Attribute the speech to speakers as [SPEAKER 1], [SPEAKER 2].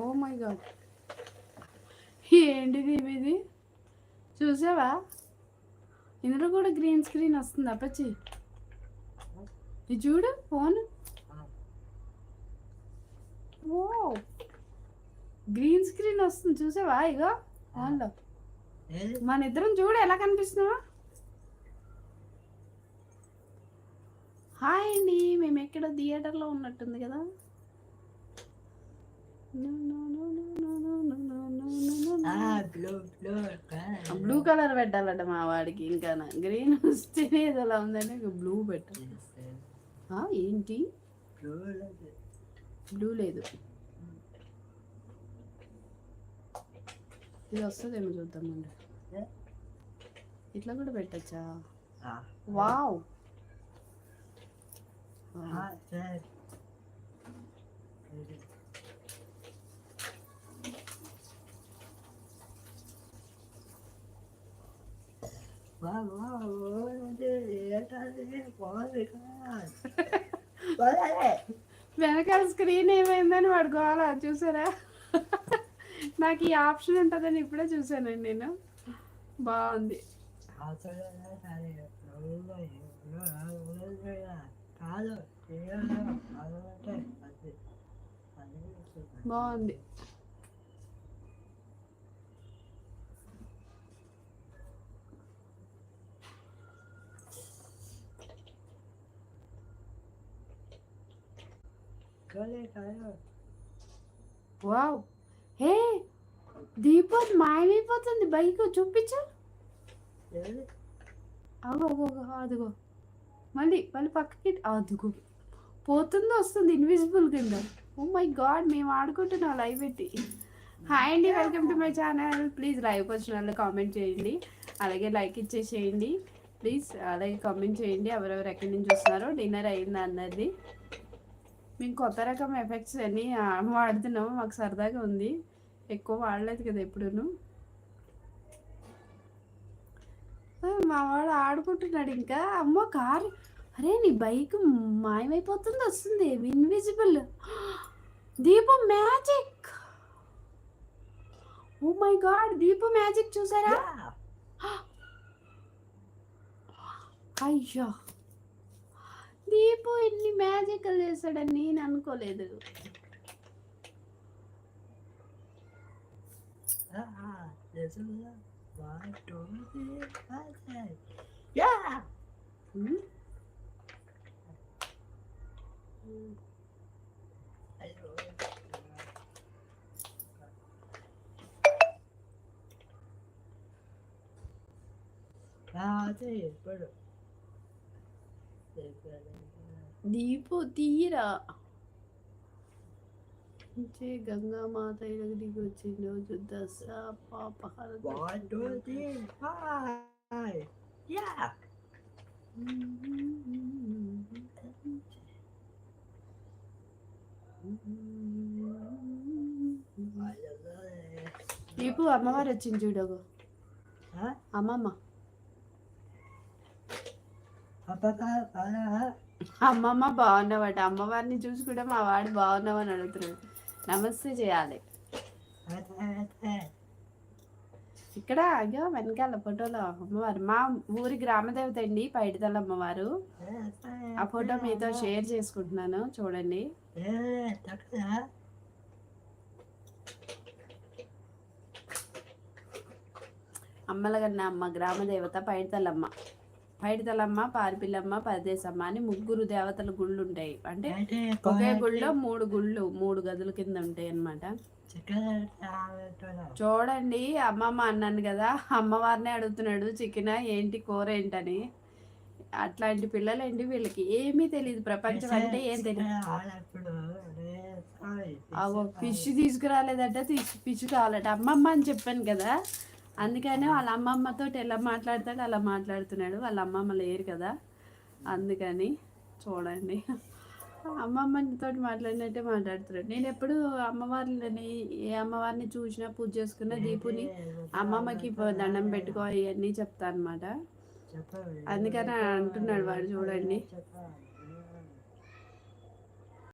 [SPEAKER 1] Oh my God ఏంటిది ఇది చూసావా? ఇందులో కూడా గ్రీన్ స్క్రీన్ వస్తుంది అప్పచ్చి. ఇది చూడు ఫోన్ ఓ గ్రీన్ స్క్రీన్ వస్తుంది చూసావా? ఇగో ఫోన్లో మన ఇద్దరం చూడు ఎలా కనిపిస్తున్నావా? హాయ్ అండి మేము ఎక్కడ థియేటర్లో ఉన్నట్టుంది కదా?
[SPEAKER 2] బ్లూ బ్లూ
[SPEAKER 1] కలర్ పెట్టాలట మా వాడికి ఇంకా గ్రీన్ వస్తేనే ఏదోలా ఉందని బ్లూ పెట్టాలి ఏంటి?
[SPEAKER 2] బ్లూ
[SPEAKER 1] లేదు. ఇది వస్తుందేమో చూద్దామండి ఇట్లా కూడా పెట్టచ్చా? వావ్ వెనకాల స్క్రీన్ ఏమైందని వాడు గోల చూసారా? నాకు ఈ ఆప్షన్ ఉంటుందని ఇప్పుడే చూసానండి నేను. బాగుంది.
[SPEAKER 2] కాదు
[SPEAKER 1] బాగుంది. వావ్ హే దీపక్ మాయమైపోతుంది బైక్ చూపించు. అగో అగో అగో, అదిగో. మళ్ళీ మళ్ళీ పక్కకి అదిగో. పోతుంది వస్తుంది ఇన్విజిబుల్ కింద. ఓ మై గాడ్ మేము ఆడుకుంటున్నాం లైవ్ పెట్టి. హాయ్ అండి welcome to my channel please live వచ్చిన వాళ్ళు కామెంట్ చేయండి. అలాగే లైక్ ఇచ్చేసేయండి. ప్లీజ్ అలాగే కామెంట్ చేయండి. ఎవరెవరు ఎక్కడి నుంచి వస్తున్నారో. డిన్నర్ అయిందా అన్నది మేము కొత్త రకం ఎఫెక్ట్స్ అన్నీ వాడుతున్నాము. మాకు సరదాగా ఉంది. ఎక్కువ వాడలేదు కదా ఎప్పుడూను. మా వాడు ఆడుకుంటున్నాడు ఇంకా. అమ్మో కారు. అరే నీ బైక్ మాయమైపోతుంది వస్తుంది. ఇన్విజిబుల్ దీపం మ్యాజిక్. ఓ మై గాడ్ దీపం మ్యాజిక్ చూసారా? అయ్యో. దీపు ఇన్ని మ్యాజికల్ చేస్తాడని నేను అనుకోలేదు
[SPEAKER 2] Yeah.
[SPEAKER 1] ఉమ్, దీపు తీరా చే గంగా మాత దిగి వచ్చిన రోజు దసరా.
[SPEAKER 2] Yeah.
[SPEAKER 1] దీపు అమ్మవారు వచ్చింది చూడగు? అమ్మమ్మ అమ్మమ్మ బాగున్నావట. అమ్మవారిని చూసి కూడా మా వాడు బాగున్నావని అడుగుతున్నాడు. నమస్తే చేయాలి. ఇక్కడ అయ్యో వెనకాల ఫోటోలో అమ్మవారు. మా ఊరి గ్రామదేవత అండి పైడితల అమ్మవారు. ఆ ఫోటో మీతో షేర్ చేసుకుంటున్నాను. చూడండి. అమ్మలగన్న అమ్మ గ్రామదేవత పైడితల్లమ్మ పైడితలమ్మ పారిపిల్లమ్మ పరదేశమ్మ అని ముగ్గురు దేవతల గుళ్ళు ఉంటాయి అంటే ఒకే గుళ్ళో మూడు గుళ్ళు మూడు గదుల కింద ఉంటాయి అన్నమాట. చూడండి అమ్మమ్మ అన్నాను కదా అమ్మవారినే అడుగుతున్నాడు చికెన్ ఏంటి కూర ఏంటని? అట్లాంటి పిల్లలు ఏంటి వీళ్ళకి? ఏమీ తెలియదు ప్రపంచం అంటే ఏం తెలియదు ఫిష్ తీసుకురాలేదట తీసి ఫిష్ కావాలట. అమ్మమ్మ అని చెప్పాను కదా అందుకనే వాళ్ళ అమ్మమ్మతో ఎలా మాట్లాడతాడు అలా మాట్లాడుతున్నాడు. వాళ్ళ అమ్మమ్మ లేరు కదా. అందుకని చూడండి. అమ్మమ్మతో మాట్లాడినట్టే మాట్లాడుతున్నాడు. నేను ఎప్పుడు అమ్మవారిని ఏ అమ్మవారిని చూసినా పూజ చేసుకున్నా దీపుని అమ్మమ్మకి దండం పెట్టుకో ఇవన్నీ చెప్తా అనమాట అందుకని అంటున్నాడు వాడు చూడండి.